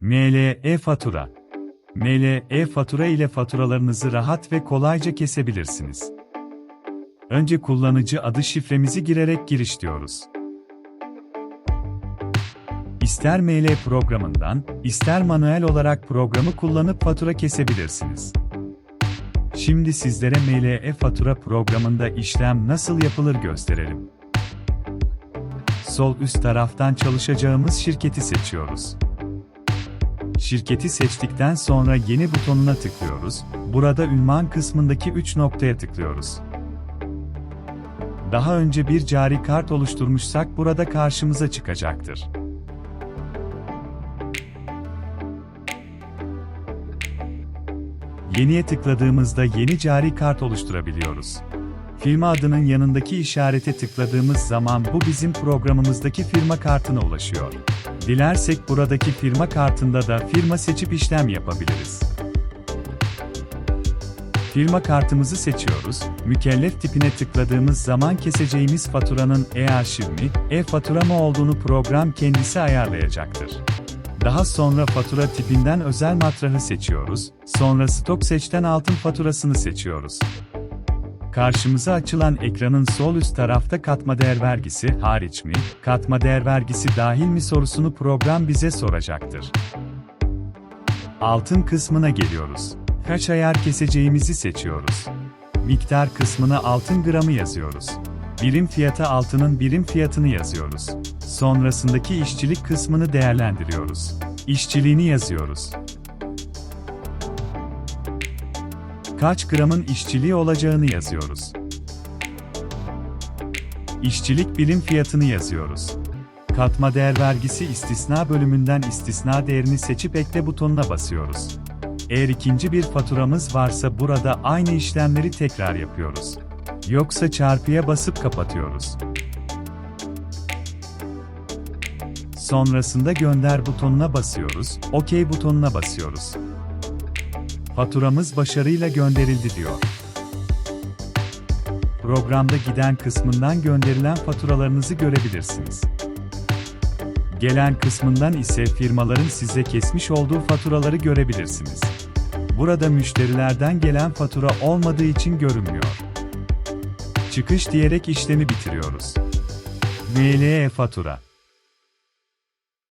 MLE fatura. MLE fatura ile faturalarınızı rahat ve kolayca kesebilirsiniz. Önce kullanıcı adı şifremizi girerek giriş diyoruz. İster ML programından, ister manuel olarak programı kullanıp fatura kesebilirsiniz. Şimdi sizlere MLE fatura programında işlem nasıl yapılır gösterelim. Sol üst taraftan çalışacağımız şirketi seçiyoruz. Şirketi seçtikten sonra yeni butonuna tıklıyoruz. Burada ünvan kısmındaki 3 noktaya tıklıyoruz. Daha önce bir cari kart oluşturmuşsak burada karşımıza çıkacaktır. Yeniye tıkladığımızda yeni cari kart oluşturabiliyoruz. Firma adının yanındaki işarete tıkladığımız zaman bu bizim programımızdaki firma kartına ulaşıyor. Dilersek buradaki firma kartında da firma seçip işlem yapabiliriz. Firma kartımızı seçiyoruz. Mükellef tipine tıkladığımız zaman keseceğimiz faturanın e-arşiv mi, e-fatura mı olduğunu program kendisi ayarlayacaktır. Daha sonra fatura tipinden özel matrahı seçiyoruz. Sonra stok seçten altın faturasını seçiyoruz. Karşımıza açılan ekranın sol üst tarafta katma değer vergisi hariç mi, katma değer vergisi dahil mi sorusunu program bize soracaktır. Altın kısmına geliyoruz. Kaç ayar keseceğimizi seçiyoruz. Miktar kısmına altın gramı yazıyoruz. Birim fiyata altının birim fiyatını yazıyoruz. Sonrasındaki işçilik kısmını değerlendiriyoruz. İşçiliğini yazıyoruz. Kaç gramın işçiliği olacağını yazıyoruz. İşçilik birim fiyatını yazıyoruz. Katma değer vergisi istisna bölümünden istisna değerini seçip ekle butonuna basıyoruz. Eğer ikinci bir faturamız varsa burada aynı işlemleri tekrar yapıyoruz. Yoksa çarpıya basıp kapatıyoruz. Sonrasında gönder butonuna basıyoruz, OK butonuna basıyoruz. Faturamız başarıyla gönderildi diyor. Programda giden kısmından gönderilen faturalarınızı görebilirsiniz. Gelen kısmından ise firmaların size kesmiş olduğu faturaları görebilirsiniz. Burada müşterilerden gelen fatura olmadığı için görünmüyor. Çıkış diyerek işlemi bitiriyoruz. MLE fatura